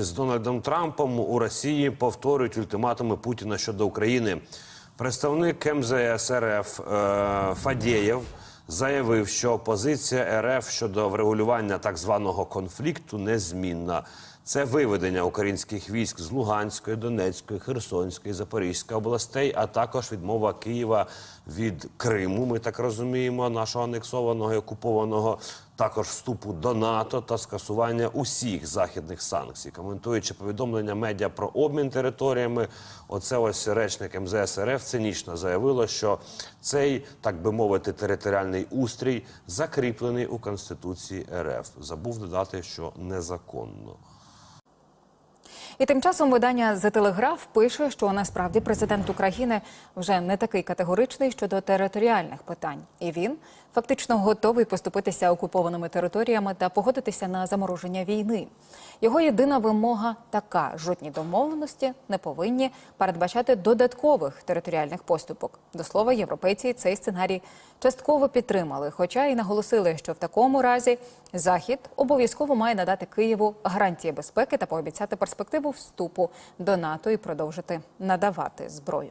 З Дональдом Трампом у Росії повторюють ультиматуми Путіна щодо України. Представник МЗС РФ е, Фадєєв заявив, що позиція РФ щодо врегулювання так званого конфлікту незмінна. Це виведення українських військ з Луганської, Донецької, Херсонської, Запорізької областей, а також відмова Києва від Криму. Ми так розуміємо, нашого анексованого і окупованого також вступу до НАТО та скасування усіх західних санкцій. Коментуючи повідомлення медіа про обмін територіями, оце ось речник МЗС РФ цинічно заявило, що цей, так би мовити, територіальний устрій закріплений у Конституції РФ. Забув додати, що незаконно. І тим часом видання «The Telegraph» пише, що насправді президент України вже не такий категоричний щодо територіальних питань, і він фактично готовий поступитися окупованими територіями та погодитися на замороження війни. Його єдина вимога така: жодні домовленості не повинні передбачати додаткових територіальних поступок. До слова, європейці цей сценарій частково підтримали, хоча і наголосили, що в такому разі Захід обов'язково має надати Києву гарантії безпеки та пообіцяти перспективу вступу до НАТО і продовжити надавати зброю.